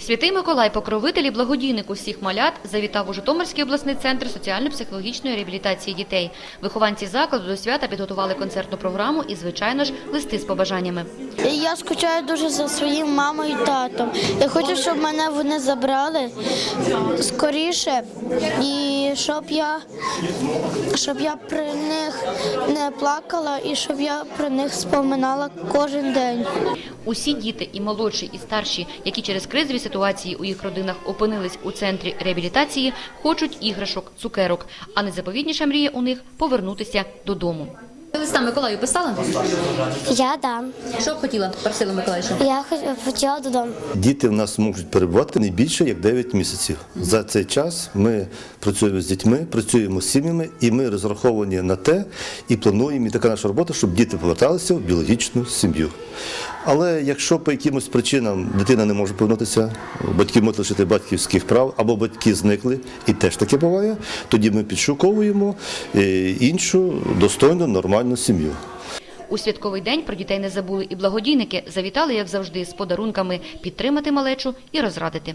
Святий Миколай, покровитель і благодійник усіх малят, завітав у Житомирський обласний центр соціально-психологічної реабілітації дітей. Вихованці закладу до свята підготували концертну програму і, звичайно ж, листи з побажаннями. Я скучаю дуже за своїм мамою і татом. Я хочу, щоб мене вони забрали скоріше, і щоб я, щоб я при них не плакала, і щоб я про них споминала кожен день. Усі діти, і молодші, і старші, які через кризові ситуації у їх родинах опинились у центрі реабілітації, хочуть іграшок, цукерок. А найзаповідніша мрія у них повернутися додому. Листа Миколаю писала? Я дам. Що б хотіла, просила Миколаївна? Я хотіла додому. Діти в нас можуть перебувати не більше як 9 місяців. За цей час ми працюємо з дітьми, працюємо з сім'ями, і ми розраховані на те і плануємо. І така наша робота, щоб діти поверталися в біологічну сім'ю. Але якщо по якимось причинам дитина не може повернутися, батьки можуть лишити батьківських прав або батьки зникли, і теж таке буває, тоді ми підшуковуємо е, іншу достойну нормальну сім'ю. У святковий день про дітей не забули і благодійники завітали, як завжди, з подарунками підтримати малечу і розрадити.